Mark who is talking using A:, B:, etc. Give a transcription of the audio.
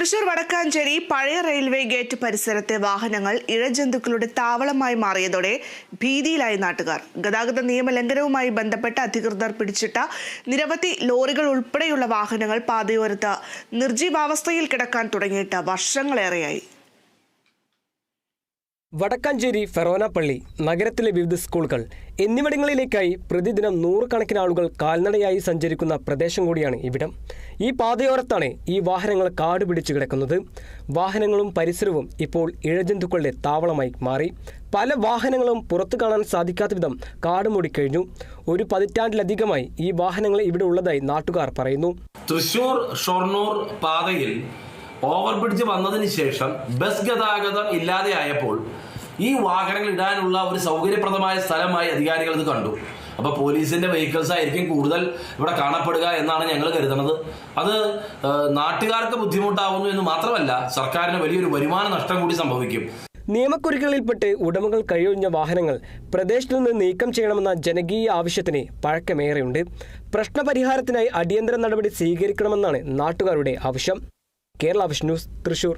A: തൃശൂർ വടക്കാഞ്ചേരി പഴയ railway gate പരിസരത്തെ വാഹനങ്ങൾ ഇഴജന്തുക്കളുടെ താവളമായി മാറിയതോടെ ഭീതിയിലായി നാട്ടുകാർ. ഗതാഗത നിയമലംഘനവുമായി ബന്ധപ്പെട്ട് അധികൃതർ പിടിച്ചിട്ട നിരവധി ലോറികൾ ഉൾപ്പെടെയുള്ള വാഹനങ്ങൾ പാതയോരത്ത് നിർജീവാവസ്ഥയിൽ കിടക്കാൻ തുടങ്ങിയിട്ട് വർഷങ്ങളേറെയായി.
B: വടക്കാഞ്ചേരി ഫെറോന പള്ളി നഗരത്തിലെ വിവിധ സ്കൂളുകൾ എന്നിവിടങ്ങളിലേക്കായി പ്രതിദിനം നൂറുകണക്കിന് ആളുകൾ കാൽനടയായി സഞ്ചരിക്കുന്ന പ്രദേശം കൂടിയാണ് ഇവിടം. ഈ പാതയോരത്താണ് ഈ വാഹനങ്ങൾ കാട് പിടിച്ചു കിടക്കുന്നത്. വാഹനങ്ങളും പരിസരവും ഇപ്പോൾ ഇഴജന്തുക്കളുടെ താവളമായി മാറി. പല വാഹനങ്ങളും പുറത്തു കാണാൻ സാധിക്കാത്ത വിധം കാട് മൂടിക്കഴിഞ്ഞു. ഒരു പതിറ്റാണ്ടിലധികമായി ഈ വാഹനങ്ങൾ ഇവിടെ ഉള്ളതായി നാട്ടുകാർ പറയുന്നു.
C: തൃശൂർ ഷൊർണൂർ പാതയിൽ ഓവർ ബ്രിഡ്ജ് വന്നതിന് ശേഷം ബസ് ഗതാഗതം ഇല്ലാതെയായപ്പോൾ ഈ വാഹനങ്ങൾ ഇടാനുള്ള ഒരു സൗകര്യപ്രദമായ സ്ഥലമായി അധികാരികൾ ഇത് കണ്ടു. അപ്പോൾ പോലീസിന്റെ വെഹിക്കിൾസ് ആയിരിക്കും കൂടുതൽ ഇവിടെ കാണപ്പെടുക എന്നാണ് ഞങ്ങൾ കരുതുന്നത് അത് നാട്ടുകാർക്ക് ബുദ്ധിമുട്ടാവുന്നു എന്ന് മാത്രമല്ല സർക്കാരിന് വലിയൊരു വരുമാന നഷ്ടം കൂടി സംഭവിക്കും.
B: നിയമക്കുരുക്കുകളിൽപ്പെട്ട് ഉടമകൾ കഴിയൊഴിഞ്ഞ വാഹനങ്ങൾ പ്രദേശത്തു നിന്ന് നീക്കം ചെയ്യണമെന്ന ജനകീയ ആവശ്യത്തിന് പഴക്കമേറെയുണ്ട്. പ്രശ്നപരിഹാരത്തിനായി അടിയന്തര നടപടി സ്വീകരിക്കണമെന്നാണ് നാട്ടുകാരുടെ ആവശ്യം. കേരള വിഷ്ണു തൃശൂർ.